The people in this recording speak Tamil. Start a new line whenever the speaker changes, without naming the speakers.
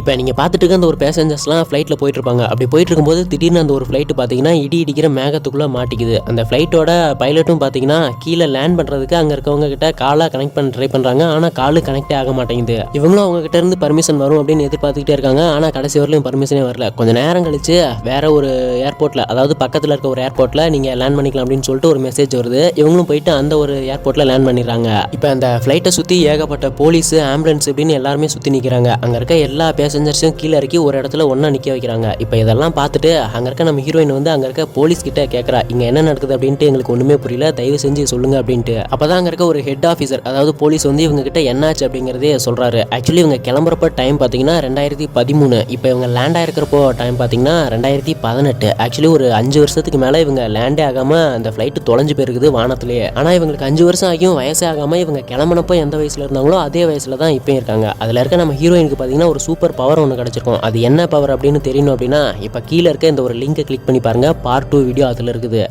இப்போ நீங்கள் பார்த்துட்டு இருக்க அந்த ஒரு பேசஞ்சர்ஸ்லாம் ஃப்ளைட்டில் போயிட்டு இருப்பாங்க அப்படி போயிட்டு இருக்கும்போது திடீர்னு அந்த ஒரு ஃப்ளைட்டு பார்த்தீங்கன்னா இடி இடிக்கிற மேகத்துக்குள்ளே மாட்டிக்குது. அந்த ஃப்ளைட்டோட பைலட்டும் பார்த்தீங்கன்னா கீழே லேண்ட் பண்ணுறதுக்கு அங்கே இருக்கவங்க கிட்ட காலை கனெக்ட் பண்ண ட்ரை பண்ணுறாங்க ஆனால் காலு கனெக்டே ஆக மாட்டேங்குது. இவங்களும் அவங்க கிட்ட இருந்து பர்மிஷன் வரும் அப்படின்னு எதிர்பார்த்துக்கிட்டே இருக்காங்க. ஆனால் கடைசி வரலையும் பர்மிஷனே வரல. கொஞ்சம் நேரம் கழிச்சு வேற ஒரு ஏர்போர்ட்டில் அதாவது பக்கத்தில் இருக்க ஒரு ஏர்போர்ட்டில் நீங்கள் லேண்ட் பண்ணிக்கலாம் அப்படின்னு சொல்லிட்டு ஒரு மெசேஜ் வருது. இவங்களும் போயிட்டு அந்த ஒரு ஏர்போர்ட்டில் லேண்ட் பண்ணிடுறாங்க. இப்போ அந்த ஃப்ளைட்டை சுற்றி ஏகப்பட்ட போலீஸ் ஆம்புலன்ஸ் இப்படின்னு எல்லாருமே சுற்றி நிற்கிறாங்க அங்கே இருக்க எல்லா பேசஞ்சர்ஸையும் கீழே இறக்கி ஒரு இடத்துல ஒன்றா நிற்க வைக்கிறாங்க. இப்போ இதெல்லாம் பார்த்துட்டு அங்கே இருக்க நம்ம ஹீரோயின் வந்து அங்கே இருக்க போலீஸ் கிட்ட கேட்குறா இங்கே என்ன நடக்குது? அப்படின்ட்டு எங்களுக்கு ஒன்றுமே புரியல. தயவு செஞ்சு சொல்லுங்க அப்படின்ட்டு. அப்போ தான் அங்கே இருக்க ஒரு ஹெட் ஆஃபீஸர் அதாவது போலீஸ் வந்து இவங்க கிட்ட என்னாச்சு அப்படிங்கிறதே சொல்கிறாரு ஆக்சுவலி இவங்க கிளம்புறப்ப டைம் பார்த்தீங்கன்னா ரெண்டாயிரத்தி பதிமூணு. இப்போ இவங்க லேண்ட் ஆயிருக்கிறப்போ டைம் பார்த்தீங்கன்னா ரெண்டாயிரத்தி பதினெட்டு. ஆக்சுவலி ஒரு அஞ்சு வருஷத்துக்கு மேலே இவங்க லேண்டே ஆகாமல் அந்த ஃப்ளைட்டு தொலைஞ்சு போயிருக்குது வானத்திலேயே. ஆனால் இவங்களுக்கு அஞ்சு வருஷம் ஆகியும் வயசே ஆகாமல் இவங்க கிளம்பினப்போ எந்த வயசில் இருந்தாங்களோ அதே வயசில் தான் இப்போயும் இருக்காங்க. அதில் இருக்க நம்ம ஹீரோயினுக்கு பார்த்தீங்கன்னா ஒரு சூப்பர் பவர் ஒன்று கிடச்சிருக்கும். அது என்ன பவர் அப்படின்னு தெரியணும் அப்படின்னா இப்போ கீழே இருக்க இந்த ஒரு லிங்கை கிளிக் பண்ணி பாருங்கள் பார்ட் டூ வீடியோ அதில் இருக்குது.